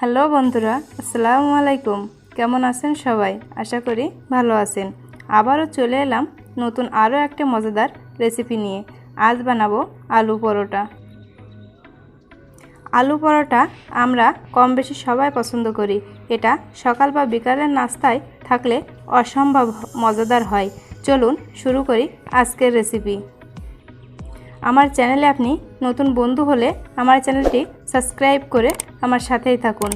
Hello বন্ধুরা, আসসালামু আলাইকুম। কেমন আছেন সবাই? আশা করি ভালো আছেন। আবারও চলে এলাম নতুন আরও একটা মজাদার রেসিপি নিয়ে। আজ বানাবো আলু পরোটা। আলু পরোটা আমরা কম বেশি সবাই পছন্দ করি। এটা সকাল বা বিকালের নাস্তায় থাকলে অসম্ভব মজাদার হয়। চলুন শুরু করি আজকের রেসিপি। আমার চ্যানেলে আপনি নতুন বন্ধু হলে আমার চ্যানেলটি সাবস্ক্রাইব করে আমার সাথেই থাকুন।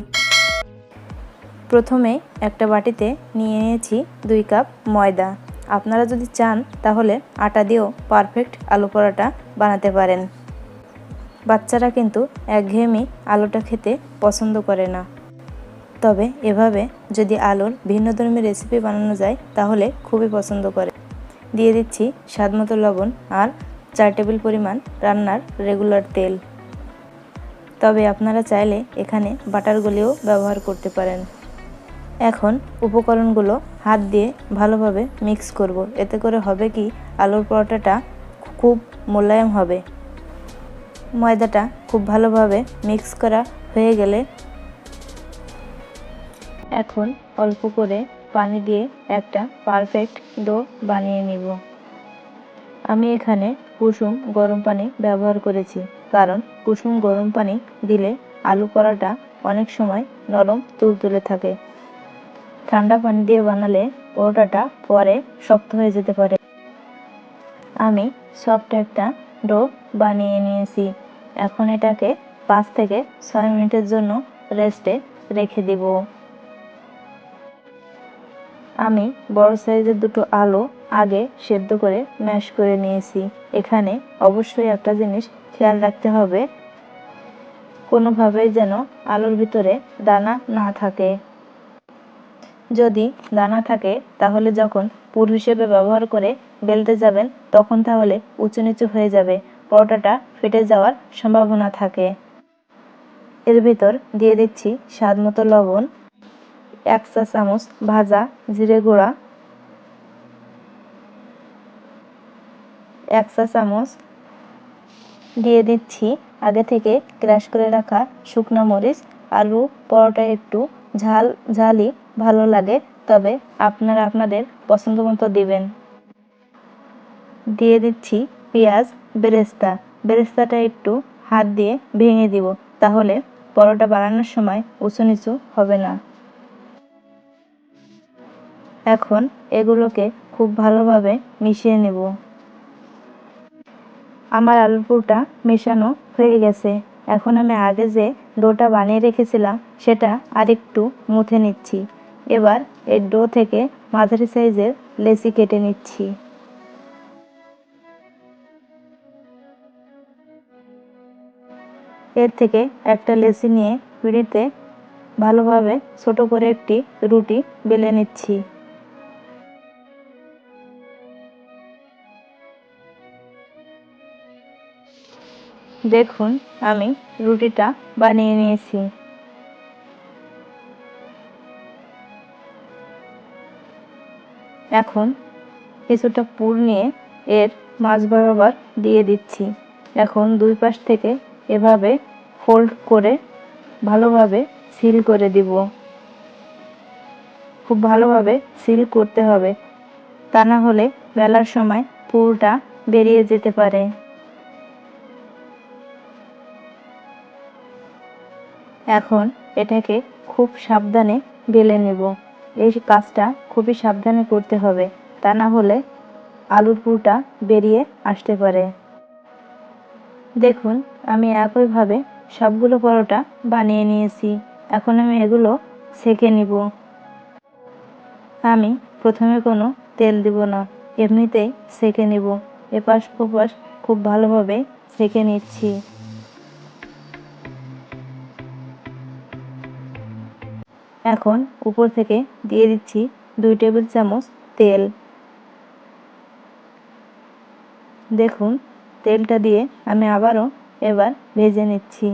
প্রথমে একটা বাটিতে নিয়ে নিয়েছি দুই কাপ ময়দা। আপনারা যদি চান তাহলে আটা দিয়েও পারফেক্ট আলু পরোটা বানাতে পারেন। বাচ্চারা কিন্তু একঘেয়েমি আলুটা খেতে পছন্দ করে না। তবে এভাবে যদি আলুর ভিন্নধর্মী রেসিপি বানানো যায় তাহলে খুবই পছন্দ করে। দিয়ে দিচ্ছি স্বাদমতো লবণ আর চার টেবিল পরিমাণ রান্নার রেগুলার তেল। তবে আপনারা চাইলে এখানে বাটার বাটারগুলিও ব্যবহার করতে পারেন। এখন উপকরণগুলো হাত দিয়ে ভালোভাবে মিক্স করব। এতে করে হবে কি, আলুর পরোটাটা খুব মোলায়েম হবে। ময়দাটা খুব ভালোভাবে মিক্স করা হয়ে গেলে এখন অল্প করে পানি দিয়ে একটা পারফেক্ট ডো বানিয়ে নিব। আমি এখানে কুসুম গরম পানি ব্যবহার করেছি, কারণ কুসুম গরম পানি দিলে আলু পরাটা অনেক সময় নরম তুলতুলে থাকে। ঠান্ডা পানি দিয়ে বানালে পরোটাটা পরে শক্ত হয়ে যেতে পারে। আমি সফট একটা ডো বানিয়ে নিয়েছি। এখন এটাকে পাঁচ থেকে ছয় মিনিটের জন্য রেস্টে রেখে দিব। আমি বড় সাইজের দুটো আলু আগে সেদ্ধ করে ম্যাশ করে নিয়েছি। এখানে অবশ্যই একটা জিনিস খেয়াল রাখতে হবে। কোনোভাবেই যেন আলুর ভিতরে দানা না থাকে। যদি দানা থাকে, তাহলে যখন পুর হিসেবে ব্যবহার করে বেলতে যাবেন, তখন তাহলে উঁচু নিচু হয়ে যাবে। পরোটাটা ফেটে যাওয়ার সম্ভাবনা থাকে। এর ভিতর দিয়ে দিচ্ছি স্বাদ মতো লবণ। এক চা চামচ ভাজা জিরে গুঁড়া এক চা চামচ দিয়ে দিচ্ছি। আগে থেকে ক্র্যাশ করে রাখা শুকনো মরিচ আলু, পরোটা একটু ঝাল ঝালই ভালো লাগে, তবে আপনারা আপনাদের পছন্দ মতো দিবেন। দিয়ে দিচ্ছি পেঁয়াজ বেরেস্তা। বেরেস্তাটা একটু হাত দিয়ে ভেঙে দিব, তাহলে পরোটা বানানোর সময় উঁচু নিচু হবে না। এখন এগুলোকে খুব ভালোভাবে মিশিয়ে নেব। আমার আলুর পুরটা মেশানো হয়ে গেছে। এখন আমি আগে যে ডোটা বানিয়ে রেখেছিলাম, সেটা আরেকটু মুথে নিচ্ছি। এবার এই ডো থেকে মাঝারি সাইজের লেসি কেটে নিচ্ছি। এর থেকে একটা লেসি নিয়ে পিঁড়িতে ভালোভাবে ছোট করে একটি রুটি বেলে নিচ্ছি। দেখুন, আমি রুটিটা বানিয়ে নিয়েছি। এখন কিছুটা পুর নিয়ে এর মাছ বরাবর দিয়ে দিচ্ছি। এখন দুই পাশ থেকে এভাবে ফোল্ড করে ভালোভাবে সিল করে দিব। খুব ভালোভাবে সিল করতে হবে। তা না হলে বেলার সময় পুরটা বেরিয়ে যেতে পারে। এখন এটাকে খুব সাবধানে বেলে নেব। এই কাজটা খুবই সাবধানে করতে হবে, তা না হলে আলুর পুরটা বেরিয়ে আসতে পারে। দেখুন, আমি একইভাবে সবগুলো পরোটা বানিয়ে নিয়েছি। এখন আমি এগুলো সেকে নিব। আমি প্রথমে কোনো তেল দিব না, এমনিতেই সেকে নিব। এপাশ ওপাশ খুব ভালোভাবে সেকে নিচ্ছি। এখন উপর থেকে দিয়ে দিচ্ছি দুই টেবিল চামচ তেল। দেখুন, তেলটা দিয়ে আমি আবারও এবার ভেজে নিচ্ছি।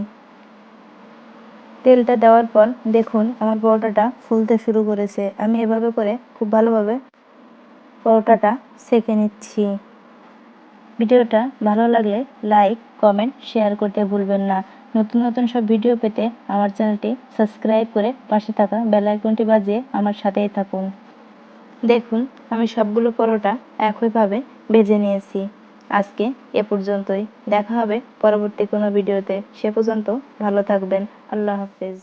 তেলটা দেওয়ার পর দেখুন, আমার পরোটাটা ফুলতে শুরু করেছে। আমি এভাবে করে খুব ভালোভাবে পরোটাটা সেকে নিচ্ছি। ভিডিওটা ভালো লাগলে লাইক কমেন্ট শেয়ার করতে ভুলবেন না। নতুন নতুন সব ভিডিও পেতে আমার চ্যানেলটি সাবস্ক্রাইব করে পাশে থাকা বেল আইকনটি বাজিয়ে আমার সাথেই থাকুন। দেখুন, আমি সবগুলো পরোটা একইভাবে ভেজে নিয়েছি। আজকে এ পর্যন্তই। দেখা হবে পরবর্তী কোনো ভিডিওতে। সে পর্যন্ত ভালো থাকবেন। আল্লাহ হাফেজ।